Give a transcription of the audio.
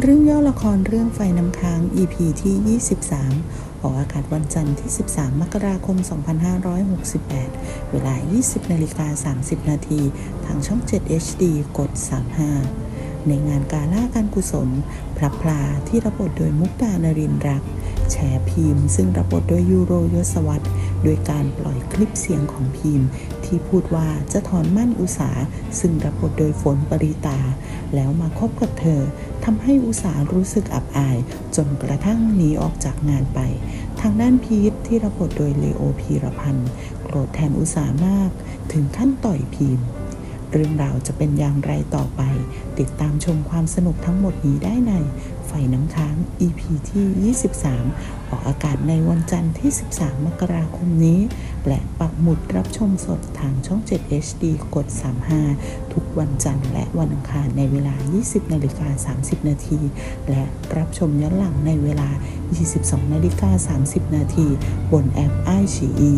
เรื่องย่อละครเรื่องไฟน้ำค้าง EP ที่ 23 ออกอากาศวันจันทร์ที่ 13 มกราคม 2568 เวลา 20นาฬิกา30 นาทีทางช่อง 7 HD กด 35 ในงานกาล่าการกุศล พระพลาที่รับบทโดยมุกดานรินทร์รัก แชร์พิมพ์ ซึ่งรับบทโดยยูโรยศวัตรโดยการปล่อยคลิปเสียงของพิมพ์ ที่พูดว่าจะถอนมั่นอุสาซึ่งรับบทโดยฝนปริตา แล้วมาคบกับเธอทำให้อุสารู้สึกอับอาย จนกระทั่งหนีออกจากงานไป ทางด้านพีทที่รับบทโดยเลโอพีรพันธ์โกรธแทนอุสามาก ถึงขั้นต่อยพิมเรื่องราวจะเป็นอย่างไรต่อไป ติดตามชมความสนุกทั้งหมดนี้ได้ในไฟน้ำค้าง EP ที่ 23 ออกอากาศในวันจันทร์ที่ 13 มกราคมนี้ และปักหมุดรับชมสดทางช่อง 7 HD กด 35 ทุกวันจันทร์และวันอังคารในเวลา 20นาฬิกา30 นาที และรับชมย้อนหลังในเวลา 22นาฬิกา30 นาที บนแอป i อชีอี